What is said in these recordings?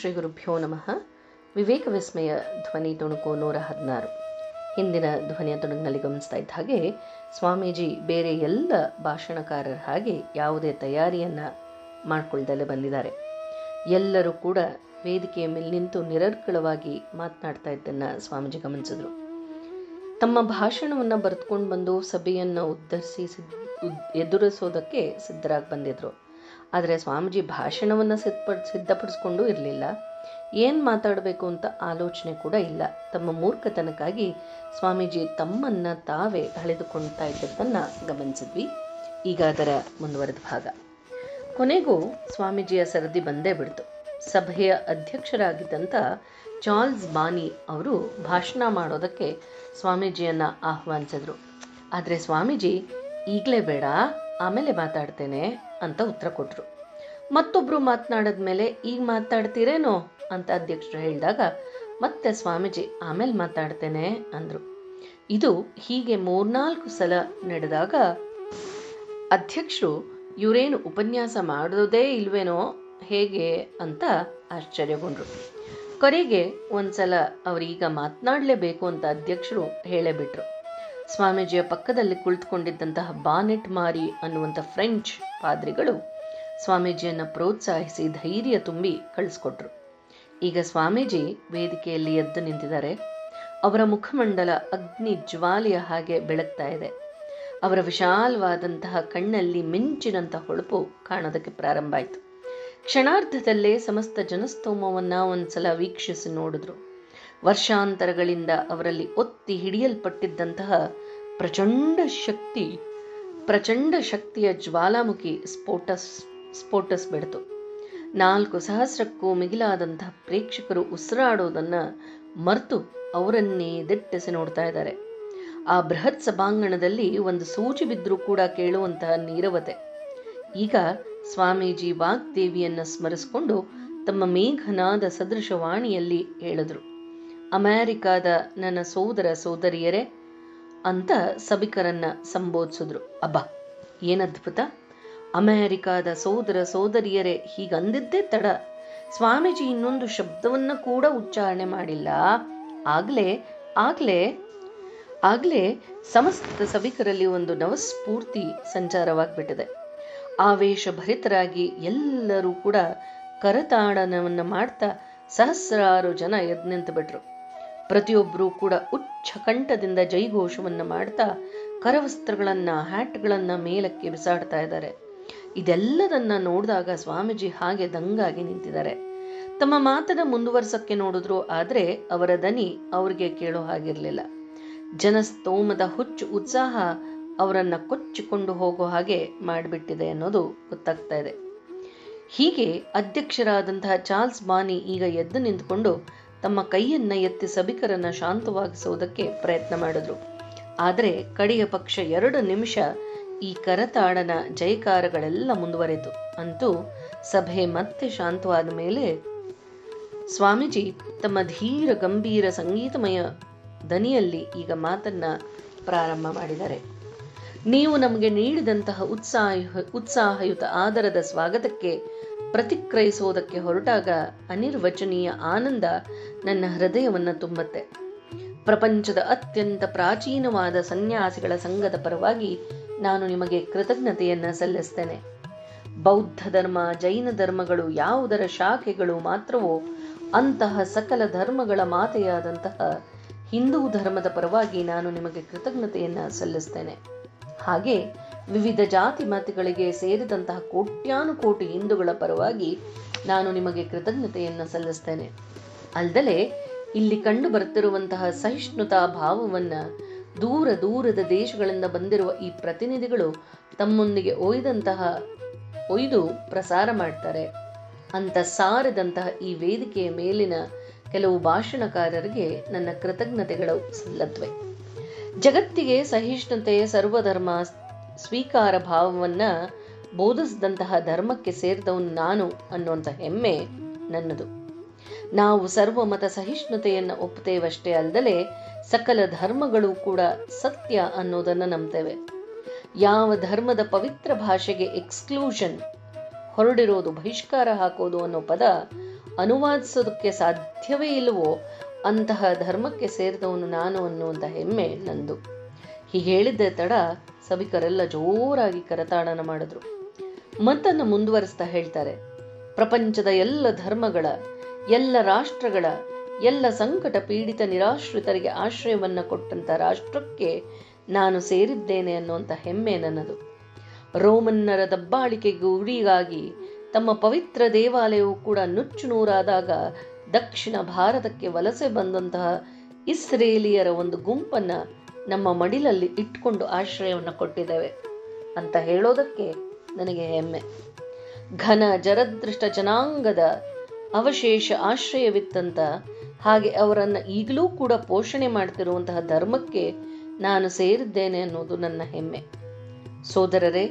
ಶ್ರೀ ಗುರುಭ್ಯೋ ನಮಃ. ವಿವೇಕ ವಿಸ್ಮಯ ಧ್ವನಿ ತುಣುಕು ನೂರ ಹದಿನಾರು. ಹಿಂದಿನ ಧ್ವನಿಯ ತುಣುಕಿನಲ್ಲಿ ಗಮನಿಸ್ತಾ ಇದ್ದ ಹಾಗೆ ಸ್ವಾಮೀಜಿ ಬೇರೆ ಎಲ್ಲ ಭಾಷಣಕಾರರ ಹಾಗೆ ಯಾವುದೇ ತಯಾರಿಯನ್ನು ಮಾಡಿಕೊಳ್ದಲ್ಲೇ ಬಂದಿದ್ದಾರೆ. ಎಲ್ಲರೂ ಕೂಡ ವೇದಿಕೆಯ ಮೇಲೆ ನಿಂತು ನಿರರ್ಗಳವಾಗಿ ಮಾತನಾಡ್ತಾ ಇದ್ದನ್ನು ಸ್ವಾಮೀಜಿ ಗಮನಿಸಿದ್ರು. ತಮ್ಮ ಭಾಷಣವನ್ನು ಬರೆದುಕೊಂಡು ಬಂದು ಸಭೆಯನ್ನು ಉದ್ಧರಿಸಿ ಸಿದ್ ಉದ್ ಎದುರಿಸೋದಕ್ಕೆ ಸಿದ್ಧರಾಗಿ ಬಂದಿದ್ರು. ಆದರೆ ಸ್ವಾಮೀಜಿ ಭಾಷಣವನ್ನು ಸಿದ್ಧಪಡ್, ಸಿದ್ಧಪಡಿಸ್ಕೊಂಡು ಇರಲಿಲ್ಲ. ಏನು ಮಾತಾಡಬೇಕು ಅಂತ ಆಲೋಚನೆ ಕೂಡ ಇಲ್ಲ. ತಮ್ಮ ಮೂರ್ಖತನಕ್ಕಾಗಿ ಸ್ವಾಮೀಜಿ ತಮ್ಮನ್ನು ತಾವೇ ಅಳೆದುಕೊಳ್ತಾ ಇದ್ದದ್ದನ್ನು ಗಮನಿಸಿದ್ವಿ. ಈಗ ಅದರ ಮುಂದುವರೆದ ಭಾಗ. ಕೊನೆಗೂ ಸ್ವಾಮೀಜಿಯ ಸರದಿ ಬಂದೇ ಬಿಡ್ತು. ಸಭೆಯ ಅಧ್ಯಕ್ಷರಾಗಿದ್ದಂಥ ಚಾರ್ಲ್ಸ್ ಬಾನಿ ಅವರು ಭಾಷಣ ಮಾಡೋದಕ್ಕೆ ಸ್ವಾಮೀಜಿಯನ್ನು ಆಹ್ವಾನಿಸಿದ್ರು. ಆದರೆ ಸ್ವಾಮೀಜಿ, ಈಗಲೇ ಬೇಡ, ಆಮೇಲೆ ಮಾತಾಡ್ತೇನೆ ಅಂತ ಉತ್ತರ ಕೊಟ್ಟರು ಮತ್ತೊಬ್ಬರು ಮಾತನಾಡಿದ್ಮೇಲೆ, ಈಗ ಮಾತಾಡ್ತೀರೇನೋ ಅಂತ ಅಧ್ಯಕ್ಷರು ಹೇಳಿದಾಗ, ಮತ್ತೆ ಸ್ವಾಮೀಜಿ, ಆಮೇಲೆ ಮಾತಾಡ್ತೇನೆ ಅಂದರು. ಇದು ಹೀಗೆ ಮೂರ್ನಾಲ್ಕು ಸಲ ನಡೆದಾಗ, ಅಧ್ಯಕ್ಷರು, ಇವರೇನು ಉಪನ್ಯಾಸ ಮಾಡೋದೇ ಇಲ್ವೇನೋ ಹೇಗೆ? ಅಂತ ಆಶ್ಚರ್ಯಗೊಂಡ್ರು. ಕೊನೆಗೆ ಒಂದ್ಸಲ ಅವರೀಗ ಮಾತನಾಡಲೇಬೇಕು ಅಂತ ಅಧ್ಯಕ್ಷರು ಹೇಳೇ ಬಿಟ್ರು ಸ್ವಾಮೀಜಿಯ ಪಕ್ಕದಲ್ಲಿ ಕುಳಿತುಕೊಂಡಿದ್ದಂತಹ ಬಾನೆಟ್ ಮಾರಿ ಅನ್ನುವಂಥ ಫ್ರೆಂಚ್ ಪಾದ್ರಿಗಳು ಸ್ವಾಮೀಜಿಯನ್ನು ಪ್ರೋತ್ಸಾಹಿಸಿ ಧೈರ್ಯ ತುಂಬಿ ಕಳಿಸ್ಕೊಟ್ರು. ಈಗ ಸ್ವಾಮೀಜಿ ವೇದಿಕೆಯಲ್ಲಿ ಎದ್ದು ನಿಂತಿದ್ದಾರೆ. ಅವರ ಮುಖಮಂಡಲ ಅಗ್ನಿ ಜ್ವಾಲೆಯ ಹಾಗೆ ಬೆಳಗ್ತಾ ಇದೆ. ಅವರ ವಿಶಾಲವಾದಂತಹ ಕಣ್ಣಲ್ಲಿ ಮಿಂಚಿನಂಥ ಹೊಳಪು ಕಾಣೋದಕ್ಕೆ ಪ್ರಾರಂಭ ಆಯಿತು. ಕ್ಷಣಾರ್ಧದಲ್ಲೇ ಸಮಸ್ತ ಜನಸ್ತೋಮವನ್ನು ಒಂದ್ಸಲ ವೀಕ್ಷಿಸಿ ನೋಡಿದ್ರು. ವರ್ಷಾಂತರಗಳಿಂದ ಅವರಲ್ಲಿ ಒತ್ತಿ ಹಿಡಿಯಲ್ಪಟ್ಟಿದ್ದಂತಹ ಪ್ರಚಂಡ ಶಕ್ತಿ, ಪ್ರಚಂಡ ಶಕ್ತಿಯ ಜ್ವಾಲಾಮುಖಿ ಸ್ಫೋಟಸ್ ಸ್ಫೋಟಿಸ್ಬಿಡ್ತು ನಾಲ್ಕು ಸಹಸ್ರಕ್ಕೂ ಮಿಗಿಲಾದಂತಹ ಪ್ರೇಕ್ಷಕರು ಉಸಿರಾಡೋದನ್ನು ಮರೆತು ಅವರನ್ನೇ ದಿಟ್ಟಿಸಿ ನೋಡ್ತಾ ಇದ್ದಾರೆ. ಆ ಬೃಹತ್ ಸಭಾಂಗಣದಲ್ಲಿ ಒಂದು ಸೂಚಿ ಬಿದ್ದರೂ ಕೂಡ ಕೇಳುವಂತಹ ನೀರವತೆ. ಈಗ ಸ್ವಾಮೀಜಿ ವಾಗ್ದೇವಿಯನ್ನು ಸ್ಮರಿಸಿಕೊಂಡು ತಮ್ಮ ಮೇಘನಾದ ಸದೃಶವಾಣಿಯಲ್ಲಿ ಹೇಳಿದ್ರು. ಅಮೆರಿಕಾದ ನನ್ನ ಸೋದರ ಸೋದರಿಯರೇ ಅಂತ ಸಭಿಕರನ್ನ ಸಂಬೋಧಿಸಿದ್ರು. ಅಬ್ಬಾ ಏನದ್ಭುತ ಅಮೆರಿಕಾದ ಸೋದರ ಸೋದರಿಯರೇ, ಹೀಗಂದಿದ್ದೇ ತಡ. ಸ್ವಾಮೀಜಿ ಇನ್ನೊಂದು ಶಬ್ದವನ್ನು ಕೂಡ ಉಚ್ಚಾರಣೆ ಮಾಡಿಲ್ಲ. ಆಗ್ಲೇ ಆಗ್ಲೇ ಆಗ್ಲೇ ಸಮಸ್ತ ಸಭಿಕರಲ್ಲಿ ಒಂದು ನವಸ್ಫೂರ್ತಿ ಸಂಚಾರವಾಗ್ಬಿಟ್ಟಿದೆ. ಆವೇಶಭರಿತರಾಗಿ ಎಲ್ಲರೂ ಕೂಡ ಕರತಾಡನವನ್ನು ಮಾಡ್ತಾ ಸಹಸ್ರಾರು ಜನ ಎದ್ ನಿಂತು ಬಿಟ್ರು ಪ್ರತಿಯೊಬ್ಬರೂ ಕೂಡ ಉಚ್ಚ ಕಂಠದಿಂದ ಜೈಘೋಷವನ್ನು ಮಾಡ್ತಾ ಕರವಸ್ತ್ರಗಳನ್ನ, ಹ್ಯಾಟ್ಗಳನ್ನ ಮೇಲಕ್ಕೆ ಬಿಸಾಡ್ತಾ ಇದ್ದಾರೆ. ಇದೆಲ್ಲದನ್ನ ನೋಡಿದಾಗ ಸ್ವಾಮೀಜಿ ಹಾಗೆ ದಂಗಾಗಿ ನಿಂತಿದ್ದಾರೆ. ತಮ್ಮ ಮಾತನ್ನ ಮುಂದುವರ್ಸಕ್ಕೆ ನೋಡಿದ್ರು ಆದ್ರೆ ಅವರ ದನಿ ಅವ್ರಿಗೆ ಕೇಳೋ ಹಾಗಿರ್ಲಿಲ್ಲ. ಜನಸ್ತೋಮದ ಹುಚ್ಚು ಉತ್ಸಾಹ ಅವರನ್ನ ಕೊಚ್ಚಿಕೊಂಡು ಹೋಗೋ ಹಾಗೆ ಮಾಡಿಬಿಟ್ಟಿದೆ ಅನ್ನೋದು ಗೊತ್ತಾಗ್ತಾ ಇದೆ. ಹೀಗೆ ಅಧ್ಯಕ್ಷರಾದಂತಹ ಚಾರ್ಲ್ಸ್ ಬಾನಿ ಈಗ ಎದ್ದು ನಿಂತುಕೊಂಡು ತಮ್ಮ ಕೈಯನ್ನ ಎತ್ತಿ ಸಭಿಕರನ್ನ ಶಾಂತವಾಗಿಸುವುದಕ್ಕೆ ಪ್ರಯತ್ನ ಮಾಡಿದ್ರು. ಆದರೆ ಕಡೆಯ ಪಕ್ಷ ಎರಡು ನಿಮಿಷ ಈ ಕರತಾಡನ ಜಯಕಾರಗಳೆಲ್ಲ ಮುಂದುವರೆತು ಅಂತೂ ಸಭೆ ಮತ್ತೆ ಶಾಂತವಾದ ಮೇಲೆ ಸ್ವಾಮೀಜಿ ತಮ್ಮ ಧೀರ ಗಂಭೀರ ಸಂಗೀತಮಯ ದನಿಯಲ್ಲಿ ಈಗ ಮಾತನ್ನ ಪ್ರಾರಂಭ ಮಾಡಿದ್ದಾರೆ. ನೀವು ನಮಗೆ ನೀಡಿದಂತಹ ಉತ್ಸಾಹ, ಉತ್ಸಾಹಯುತ ಆದರದ ಸ್ವಾಗತಕ್ಕೆ ಪ್ರತಿಕ್ರಯಿಸುವುದಕ್ಕೆ ಹೊರಟಾಗ ಅನಿರ್ವಚನೀಯ ಆನಂದ ನನ್ನ ಹೃದಯವನ್ನು ತುಂಬತ್ತೆ. ಪ್ರಪಂಚದ ಅತ್ಯಂತ ಪ್ರಾಚೀನವಾದ ಸನ್ಯಾಸಿಗಳ ಸಂಘದ ಪರವಾಗಿ ನಾನು ನಿಮಗೆ ಕೃತಜ್ಞತೆಯನ್ನ ಸಲ್ಲಿಸ್ತೇನೆ. ಬೌದ್ಧ ಧರ್ಮ, ಜೈನ ಧರ್ಮಗಳು ಯಾವುದರ ಶಾಖೆಗಳು ಮಾತ್ರವೋ ಅಂತಹ ಸಕಲ ಧರ್ಮಗಳ ಮಾತೆಯಾದಂತಹ ಹಿಂದೂ ಧರ್ಮದ ಪರವಾಗಿ ನಾನು ನಿಮಗೆ ಕೃತಜ್ಞತೆಯನ್ನ ಸಲ್ಲಿಸ್ತೇನೆ. ಹಾಗೆ ವಿವಿಧ ಜಾತಿ ಮತಗಳಿಗೆ ಸೇರಿದಂತಹ ಕೋಟ್ಯಾನುಕೋಟಿ ಹಿಂದೂಗಳ ಪರವಾಗಿ ನಾನು ನಿಮಗೆ ಕೃತಜ್ಞತೆಯನ್ನು ಸಲ್ಲಿಸ್ತೇನೆ. ಅಲ್ದಲೆ ಇಲ್ಲಿ ಕಂಡು ಬರುತ್ತಿರುವಂತಹ ಸಹಿಷ್ಣುತಾ ಭಾವವನ್ನ ದೂರ ದೂರದ ದೇಶಗಳಿಂದ ಬಂದಿರುವ ಈ ಪ್ರತಿನಿಧಿಗಳು ತಮ್ಮೊಂದಿಗೆ ಒಯ್ದಂತಹ, ಒಯ್ದು ಪ್ರಸಾರ ಮಾಡ್ತಾರೆ. ಅಂತ ಸಾರದಂತಹ ಈ ವೇದಿಕೆಯ ಮೇಲಿನ ಕೆಲವು ಭಾಷಣಕಾರರಿಗೆ ನನ್ನ ಕೃತಜ್ಞತೆಗಳು ಸಲ್ಲತ್ವೆ ಜಗತ್ತಿಗೆ ಸಹಿಷ್ಣುತೆ, ಸರ್ವಧರ್ಮ, ಸ್ವೀಕಾರ ಭಾವವನ್ನು ಬೋಧಿಸಿದಂತಹ ಧರ್ಮಕ್ಕೆ ಸೇರಿದವನು ನಾನು ಅನ್ನುವಂಥ ಹೆಮ್ಮೆ ನನ್ನದು. ನಾವು ಸರ್ವಮತ ಸಹಿಷ್ಣುತೆಯನ್ನು ಒಪ್ಪುತ್ತೇವಷ್ಟೇ ಅಲ್ಲದೆ ಸಕಲ ಧರ್ಮಗಳು ಕೂಡ ಸತ್ಯ ಅನ್ನೋದನ್ನು ನಂಬ್ತೇವೆ. ಯಾವ ಧರ್ಮದ ಪವಿತ್ರ ಭಾಷೆಗೆ ಎಕ್ಸ್ಕ್ಲೂಷನ್, ಹೊರಡಿರೋದು ಬಹಿಷ್ಕಾರ ಹಾಕೋದು ಅನ್ನೋ ಪದ ಅನುವಾದಿಸೋದಕ್ಕೆ ಸಾಧ್ಯವೇ ಇಲ್ಲವೋ ಅಂತಹ ಧರ್ಮಕ್ಕೆ ಸೇರಿದವನು ನಾನು ಅನ್ನುವಂಥ ಹೆಮ್ಮೆ ನಂದು. ಹೀಗೆ ಹೇಳಿದ್ದ ತಡ ಸಭಿಕರೆಲ್ಲ ಜೋರಾಗಿ ಕರತಾಡನ ಮಾಡಿದ್ರು. ಮತ್ತನ್ನು ಮುಂದುವರಿಸ್ತಾ ಹೇಳ್ತಾರೆ. ಪ್ರಪಂಚದ ಎಲ್ಲ ಧರ್ಮಗಳ ಎಲ್ಲ ರಾಷ್ಟ್ರಗಳ, ಎಲ್ಲ ಸಂಕಟ ಪೀಡಿತ ನಿರಾಶ್ರಿತರಿಗೆ ಆಶ್ರಯವನ್ನು ಕೊಟ್ಟಂಥ ರಾಷ್ಟ್ರಕ್ಕೆ ನಾನು ಸೇರಿದ್ದೇನೆ ಅನ್ನುವಂಥ ಹೆಮ್ಮೆ ನನ್ನದು. ರೋಮನ್ನರ ದಬ್ಬಾಳಿಕೆ ಗುರಿಗಾಗಿ ತಮ್ಮ ಪವಿತ್ರ ದೇವಾಲಯವು ಕೂಡ ನುಚ್ಚು ನೂರಾದಾಗ ದಕ್ಷಿಣ ಭಾರತಕ್ಕೆ ವಲಸೆ ಬಂದಂತಹ ಇಸ್ರೇಲಿಯರ ಒಂದು ಗುಂಪನ್ನು ನಮ್ಮ ಮಡಿಲಲ್ಲಿ ಇಟ್ಕೊಂಡು ಆಶ್ರಯವನ್ನು ಕೊಟ್ಟಿದ್ದೇವೆ ಅಂತ ಹೇಳೋದಕ್ಕೆ ನನಗೆ ಹೆಮ್ಮೆ. ಘನ ಜರದೃಷ್ಟ ಜನಾಂಗದ ಅವಶೇಷ ಆಶ್ರಯವಿತ್ತಂತ. ಹಾಗೆ ಅವರನ್ನು ಈಗಲೂ ಕೂಡ ಪೋಷಣೆ ಮಾಡ್ತಿರುವಂತಹ ಧರ್ಮಕ್ಕೆ ನಾನು ಸೇರಿದ್ದೇನೆ ಅನ್ನೋದು ನನ್ನ ಹೆಮ್ಮೆ. ಸೋದರರೇ,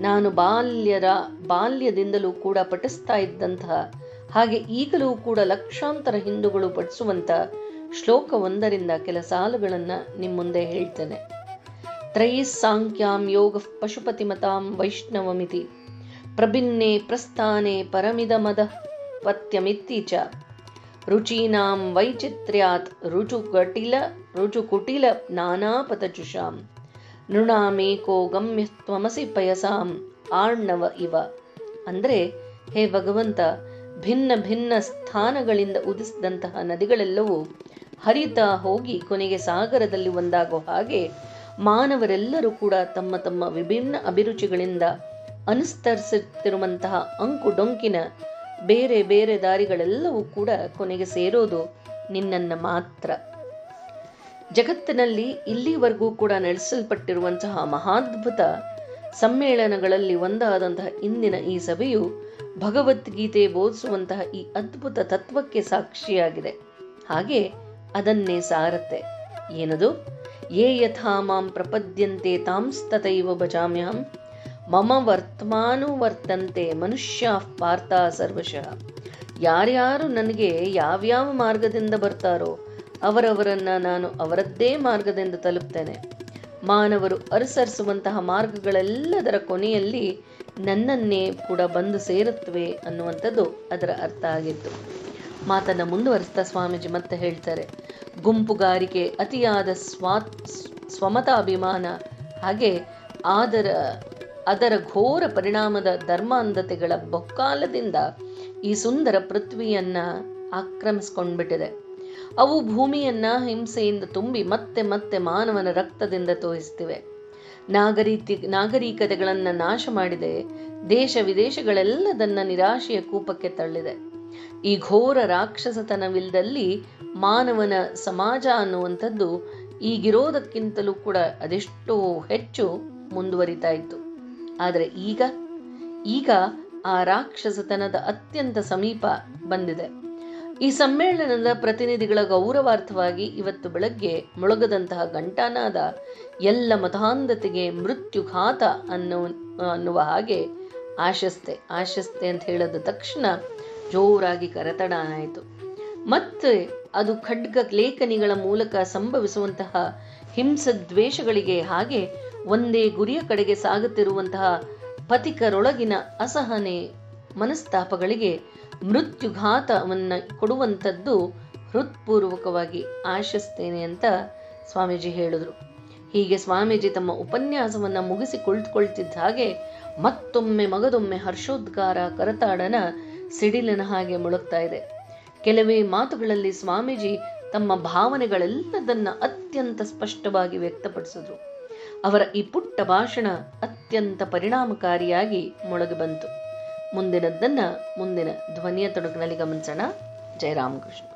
ನಾನು ಬಾಲ್ಯರ, ಬಾಲ್ಯದಿಂದಲೂ ಕೂಡ ಪಠಿಸ್ತಾ ಇದ್ದಂತಹ ಹಾಗೆ ಈಗಲೂ ಕೂಡ ಲಕ್ಷಾಂತರ ಹಿಂದೂಗಳು ಶ್ಲೋಕ ಒಂದರಿಂದ ಕೆಲ ಸಾಲುಗಳನ್ನು ನಿಮ್ಮ ಮುಂದೆ ಹೇಳ್ತೇನೆ. ತ್ರೈಸ್ಸಾಂಖ್ಯಾಂ ಯೋಗ ಪಶುಪತಿಮತಾಂ ವೈಷ್ಣವಮಿತಿ. ಪ್ರಭಿನ್ನೆ ಪ್ರಸ್ಥಾನೆ ಪರಮಿದಮದ. ಪತ್ಯಮಿತ್ತಿ ಚ ರುಚೀನಾಂ ವೈಚಿತ್ರ್ಯಾತ್ ರುಚುಕಟಿಲ, ರುಚುಕುಟಿಲ ನಾನಾಪತಚುಷಾಂ ನೃಣಾಮೇಕೋ ಗಮ್ಯತ್ವಮಸಿ ಪಯಸಾಂ, ಆರ್ಣವ ಇವ. ಅಂದರೆ, ಹೇ ಭಗವಂತ, ಭಿನ್ನ ಭಿನ್ನ ಸ್ಥಾನಗಳಿಂದ ಉದಿಸಿದಂತಹ ನದಿಗಳೆಲ್ಲವೂ ಹರಿತಾ ಹೋಗಿ ಕೊನೆಗೆ ಸಾಗರದಲ್ಲಿ ಒಂದಾಗೋ ಹಾಗೆ ಮಾನವರೆಲ್ಲರೂ ಕೂಡ ತಮ್ಮ ತಮ್ಮ ವಿಭಿನ್ನ ಅಭಿರುಚಿಗಳಿಂದ ಅನುಸ್ತರಿಸುತ್ತಿರುವಂತಹ ಅಂಕು ಡೊಂಕಿನ ಬೇರೆ ಬೇರೆ ದಾರಿಗಳೆಲ್ಲವೂ ಕೂಡ ಕೊನೆಗೆ ಸೇರೋದು ನಿನ್ನನ್ನು ಮಾತ್ರ. ಜಗತ್ತಿನಲ್ಲಿ ಇಲ್ಲಿವರೆಗೂ ಕೂಡ ನಡೆಸಲ್ಪಟ್ಟಿರುವಂತಹ ಮಹಾದ್ಭುತ ಸಮ್ಮೇಳನಗಳಲ್ಲಿ ಒಂದಾದಂತಹ ಇಂದಿನ ಈ ಸಭೆಯು ಭಗವದ್ಗೀತೆ ಬೋಧಿಸುವಂತಹ ಈ ಅದ್ಭುತ ತತ್ವಕ್ಕೆ ಸಾಕ್ಷಿಯಾಗಿದೆ. ಹಾಗೆ ಅದನ್ನೇ ಸಾರತ್ತೆ. ಏನದು? ಏ ಯಥಾ ಮಾಂ ಪ್ರಪದ್ಯಂತೆ ತಾಂಸ್ತತೈವ ಭಜಾಮ್ಯಹಂ ಮಮ ವರ್ತಮಾನುವರ್ತಂತೆ ಮನುಷ್ಯ ಪಾರ್ಥ ಸರ್ವಶಃ ಯಾರ್ಯಾರು ನನಗೆ ಯಾವ್ಯಾವ ಮಾರ್ಗದಿಂದ ಬರ್ತಾರೋ ಅವರವರನ್ನ ನಾನು ಅವರದ್ದೇ ಮಾರ್ಗದಿಂದ ತಲುಪ್ತೇನೆ ಮಾನವರು ಅರಸರಿಸುವಂತಹ ಮಾರ್ಗಗಳೆಲ್ಲದರ ಕೊನೆಯಲ್ಲಿ ನನ್ನನ್ನೇ ಕೂಡ ಬಂದು ಸೇರುತ್ತವೆ ಅನ್ನುವಂಥದ್ದು ಅದರ ಅರ್ಥ ಆಗಿತ್ತು ಮಾತನ್ನ ಮುಂದುವರಿಸ್ತಾ ಸ್ವಾಮೀಜಿ ಮತ್ತೆ ಹೇಳ್ತಾರೆ ಗುಂಪುಗಾರಿಕೆ ಅತಿಯಾದ ಸ್ವಾ ಸ್ವಮತಾಭಿಮಾನ ಹಾಗೆ ಆದರ ಅದರ ಘೋರ ಪರಿಣಾಮದ ಧರ್ಮಾಂಧತೆಗಳ ಬೊಕ್ಕಾಲದಿಂದ ಈ ಸುಂದರ ಪೃಥ್ವಿಯನ್ನ ಆಕ್ರಮಿಸ್ಕೊಂಡ್ಬಿಟ್ಟಿದೆ. ಅವು ಭೂಮಿಯನ್ನ ಹಿಂಸೆಯಿಂದ ತುಂಬಿ ಮತ್ತೆ ಮತ್ತೆ ಮಾನವನ ರಕ್ತದಿಂದ ತೋರಿಸ್ತಿವೆ. ನಾಗರೀತಿ, ನಾಗರಿಕತೆಗಳನ್ನು ನಾಶ ಮಾಡಿದೆ, ದೇಶ ವಿದೇಶಗಳೆಲ್ಲದನ್ನ ನಿರಾಶೆಯ ಕೂಪಕ್ಕೆ ತಳ್ಳಿದೆ. ಈ ಘೋರ ರಾಕ್ಷಸತನವಿಲ್ಲದಲ್ಲಿ ಮಾನವನ ಸಮಾಜ ಅನ್ನುವಂಥದ್ದು ಈಗಿರೋದಕ್ಕಿಂತಲೂ ಕೂಡ ಅದೆಷ್ಟೋ ಹೆಚ್ಚು ಮುಂದುವರಿತಾ ಇತ್ತು. ಆದರೆ ಈಗ ಈಗ ಆ ರಾಕ್ಷಸತನದ ಅತ್ಯಂತ ಸಮೀಪ ಬಂದಿದೆ. ಈ ಸಮ್ಮೇಳನದ ಪ್ರತಿನಿಧಿಗಳ ಗೌರವಾರ್ಥವಾಗಿ ಇವತ್ತು ಬೆಳಗ್ಗೆ ಮುಳುಗದಂತಹ ಗಂಟಾನಾದ ಎಲ್ಲ ಮತಾಂಧತೆಗೆ ಮೃತ್ಯುಘಾತ ಅನ್ನೋ, ಅನ್ನುವ ಹಾಗೆ ಆಶಸ್ತೆ ಆಶಸ್ತೆ ಅಂತ ಹೇಳಿದ ತಕ್ಷಣ ಜೋರಾಗಿ ಕರೆತಡ ಆಯಿತು. ಮತ್ತೆ ಅದು ಖಡ್ಗ ಲೇಖನಿಗಳ ಮೂಲಕ ಸಂಭವಿಸುವಂತಹ ಹಿಂಸದ್ವೇಷಗಳಿಗೆ ಹಾಗೆ ಒಂದೇ ಗುರಿಯ ಕಡೆಗೆ ಸಾಗುತ್ತಿರುವಂತಹ ಪಥಿಕರೊಳಗಿನ ಅಸಹನೆ ಮನಸ್ತಾಪಗಳಿಗೆ ಮೃತ್ಯುಘಾತವನ್ನು ಕೊಡುವಂಥದ್ದು ಹೃತ್ಪೂರ್ವಕವಾಗಿ ಆಶಿಸ್ತೇನೆ ಅಂತ ಸ್ವಾಮೀಜಿ ಹೇಳಿದ್ರು. ಹೀಗೆ ಸ್ವಾಮೀಜಿ ತಮ್ಮ ಉಪನ್ಯಾಸವನ್ನ ಮುಗಿಸಿ ಕುಳಿತುಕೊಳ್ತಿದ್ದ ಹಾಗೆ ಮತ್ತೊಮ್ಮೆ ಮಗದೊಮ್ಮೆ ಹರ್ಷೋದ್ಗಾರ ಕರತಾಡನ ಸಿಡಿಲಿನ ಹಾಗೆ ಮುಳುಗ್ತಾ ಇದೆ. ಕೆಲವೇ ಮಾತುಗಳಲ್ಲಿ ಸ್ವಾಮೀಜಿ ತಮ್ಮ ಭಾವನೆಗಳೆಲ್ಲದನ್ನ ಅತ್ಯಂತ ಸ್ಪಷ್ಟವಾಗಿ ವ್ಯಕ್ತಪಡಿಸಿದ್ರು. ಅವರ ಈ ಪುಟ್ಟ ಭಾಷಣ ಅತ್ಯಂತ ಪರಿಣಾಮಕಾರಿಯಾಗಿ ಮೊಳಗು ಬಂತು. ಮುಂದಿನದ್ದನ್ನು ಮುಂದಿನ ಧ್ವನಿಯ ತೊಡಕಿನಲ್ಲಿ ಗಮನಿಸೋಣ. ಜಯರಾಮಕೃಷ್ಣ.